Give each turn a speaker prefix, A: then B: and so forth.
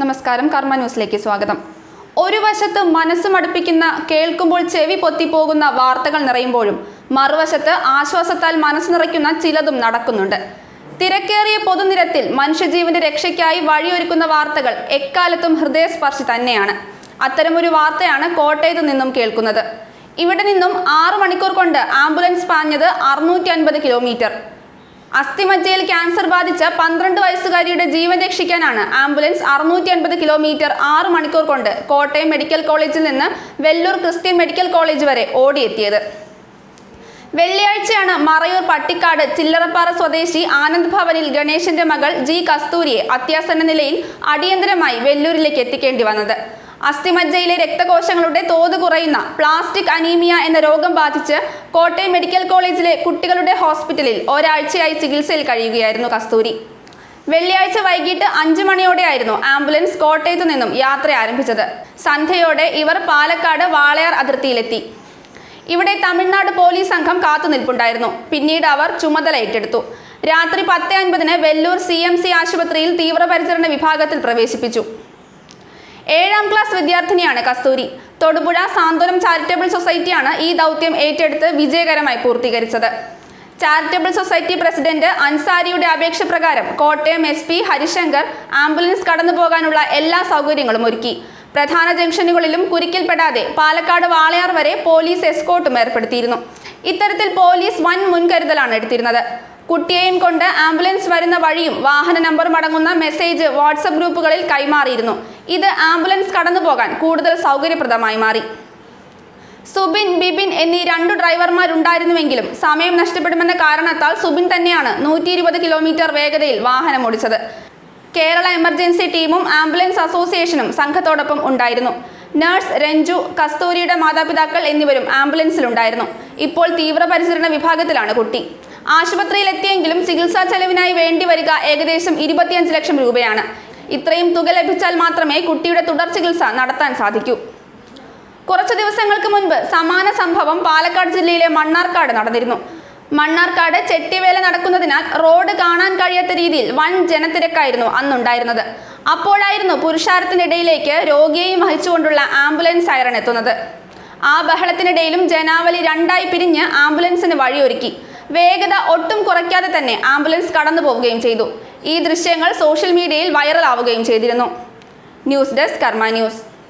A: നമസ്കാരം കർമ്മ ന്യൂസിലേക്ക് സ്വാഗതം. ഒരു വശത്ത് മനസ്സ് മടുപ്പിക്കുന്ന കേൾക്കുമ്പോൾ ചെവി പൊത്തിപ്പോകുന്ന വാർത്തകൾ നിറയുമ്പോഴും മറുവശത്ത് ആശ്വാസത്താൽ മനസ്സ് നിറയ്ക്കുന്ന ചിലതും നടക്കുന്നുണ്ട്. തിരക്കേറിയ പൊതുനിരത്തിൽ മനുഷ്യജീവന്റെ രക്ഷയ്ക്കായി വഴിയൊരുക്കുന്ന വാർത്തകൾ എക്കാലത്തും ഹൃദയസ്പർശി തന്നെയാണ്. അത്തരമൊരു വാർത്തയാണ് കോട്ടയത്ത് നിന്നും കേൾക്കുന്നത്. ഇവിടെ നിന്നും ആറു മണിക്കൂർ കൊണ്ട് ആംബുലൻസ് പാഞ്ഞത് അറുന്നൂറ്റി കിലോമീറ്റർ. അസ്ഥിമജ്ജയിൽ ക്യാൻസർ ബാധിച്ച പന്ത്രണ്ട് വയസ്സുകാരിയുടെ ജീവൻ രക്ഷിക്കാനാണ് ആംബുലൻസ് അറുന്നൂറ്റി അൻപത് കിലോമീറ്റർ ആറ് മണിക്കൂർ കൊണ്ട് കോട്ടയം മെഡിക്കൽ കോളേജിൽ നിന്ന് വെല്ലൂർ ക്രിസ്ത്യൻ മെഡിക്കൽ കോളേജ് വരെ ഓടിയെത്തിയത്. വെള്ളിയാഴ്ചയാണ് മറയൂർ പട്ടിക്കാട് ചില്ലറപ്പാറ സ്വദേശി ആനന്ദ് ഭവനിൽ ഗണേശന്റെ മകൾ ജി കസ്തൂരിയെ അത്യാസന്ന നിലയിൽ അടിയന്തരമായി വെല്ലൂരിലേക്ക് എത്തിക്കേണ്ടി വന്നത്. അസ്ഥിമജ്ജയിലെ രക്തകോശങ്ങളുടെ തോത് കുറയുന്ന പ്ലാസ്റ്റിക് അനീമിയ എന്ന രോഗം ബാധിച്ച് കോട്ടയം മെഡിക്കൽ കോളേജിലെ കുട്ടികളുടെ ഹോസ്പിറ്റലിൽ ഒരാഴ്ചയായി ചികിത്സയിൽ കഴിയുകയായിരുന്നു കസ്തൂരി. വെള്ളിയാഴ്ച വൈകിട്ട് അഞ്ചു മണിയോടെയായിരുന്നു ആംബുലൻസ് കോട്ടയത്തു നിന്നും യാത്ര ആരംഭിച്ചത്. സന്ധ്യയോടെ ഇവർ പാലക്കാട് വാളയാർ അതിർത്തിയിലെത്തി. ഇവിടെ തമിഴ്നാട് പോലീസ് സംഘം കാത്തുനിൽപ്പുണ്ടായിരുന്നു പിന്നീട് അവർ ചുമതല ഏറ്റെടുത്തു. രാത്രി പത്ത് അൻപതിന് വെല്ലൂർ സി ആശുപത്രിയിൽ തീവ്രപരിചരണ വിഭാഗത്തിൽ പ്രവേശിപ്പിച്ചു. ഏഴാം ക്ലാസ് വിദ്യാർത്ഥിനിയാണ് കസ്തൂരി. തൊടുപുഴ സാന്ത്വനം ചാരിറ്റബിൾ സൊസൈറ്റിയാണ് ഈ ദൗത്യം ഏറ്റെടുത്ത് വിജയകരമായി പൂർത്തീകരിച്ചത്. ചാരിറ്റബിൾ സൊസൈറ്റി പ്രസിഡന്റ് അൻസാരിയുടെ അപേക്ഷ പ്രകാരം Kottayam S P Harishankar ambulance കടന്നു പോകാനുള്ള എല്ലാ സൗകര്യങ്ങളും ഒരുക്കി. പ്രധാന ജംഗ്ഷനുകളിലും കുരുക്കിൽപ്പെടാതെ പാലക്കാട് വാളയാർ വരെ പോലീസ് എസ്കോട്ടും ഏർപ്പെടുത്തിയിരുന്നു. ഇത്തരത്തിൽ പോലീസ് വൻ മുൻകരുതലാണ് എടുത്തിരുന്നത്. കുട്ടിയെയും കൊണ്ട് ആംബുലൻസ് വരുന്ന വഴിയും വാഹന നമ്പറും അടങ്ങുന്ന മെസ്സേജ് വാട്സപ്പ് ഗ്രൂപ്പുകളിൽ കൈമാറിയിരുന്നു. ഇത് ആംബുലൻസ് കടന്നു പോകാൻ കൂടുതൽ സൗകര്യപ്രദമായി മാറി. സുബിൻ ബിബിൻ എന്നീ രണ്ടു ഡ്രൈവർമാരുണ്ടായിരുന്നുവെങ്കിലും സമയം നഷ്ടപ്പെടുമെന്ന കാരണത്താൽ സുബിൻ തന്നെയാണ് നൂറ്റി ഇരുപത് കിലോമീറ്റർ വേഗതയിൽ വാഹനം ഓടിച്ചത്. കേരള എമർജൻസി ടീമും ആംബുലൻസ് അസോസിയേഷനും സംഘത്തോടൊപ്പം ഉണ്ടായിരുന്നു. നഴ്സ് രഞ്ജു കസ്തൂരിയുടെ മാതാപിതാക്കൾ എന്നിവരും ആംബുലൻസിലുണ്ടായിരുന്നു. ഇപ്പോൾ തീവ്രപരിചരണ വിഭാഗത്തിലാണ് കുട്ടി. ആശുപത്രിയിൽ എത്തിയെങ്കിലും ചികിത്സാ ചെലവിനായി വേണ്ടി വരിക ഏകദേശം ഇരുപത്തിയഞ്ച് ലക്ഷം രൂപയാണ്. ഇത്രയും തുക ലഭിച്ചാൽ മാത്രമേ കുട്ടിയുടെ തുടർ ചികിത്സ നടത്താൻ സാധിക്കൂ. കുറച്ചു ദിവസങ്ങൾക്ക് മുൻപ് സമാന സംഭവം പാലക്കാട് ജില്ലയിലെ മണ്ണാർക്കാട് നടന്നിരുന്നു. മണ്ണാർക്കാട് ചെട്ടിവേല നടക്കുന്നതിനാൽ റോഡ് കാണാൻ കഴിയാത്ത രീതിയിൽ വൻ ജനത്തിരക്കായിരുന്നു അന്നുണ്ടായിരുന്നത്. അപ്പോഴായിരുന്നു പുരുഷാരത്തിനിടയിലേക്ക് രോഗിയെയും വഹിച്ചുകൊണ്ടുള്ള ആംബുലൻസ് സൈറൺ എത്തുന്നത്. ആ ബഹളത്തിനിടയിലും ജനാവലി രണ്ടായി പിരിഞ്ഞ് ആംബുലൻസിന് വഴിയൊരുക്കി. വേഗത ഒട്ടും കുറയ്ക്കാതെ തന്നെ ആംബുലൻസ് കടന്നു പോവുകയും ചെയ്തു. ഈ ദൃശ്യങ്ങൾ സോഷ്യൽ മീഡിയയിൽ വൈറലാവുകയും ചെയ്തിരുന്നു. News desk Karma news.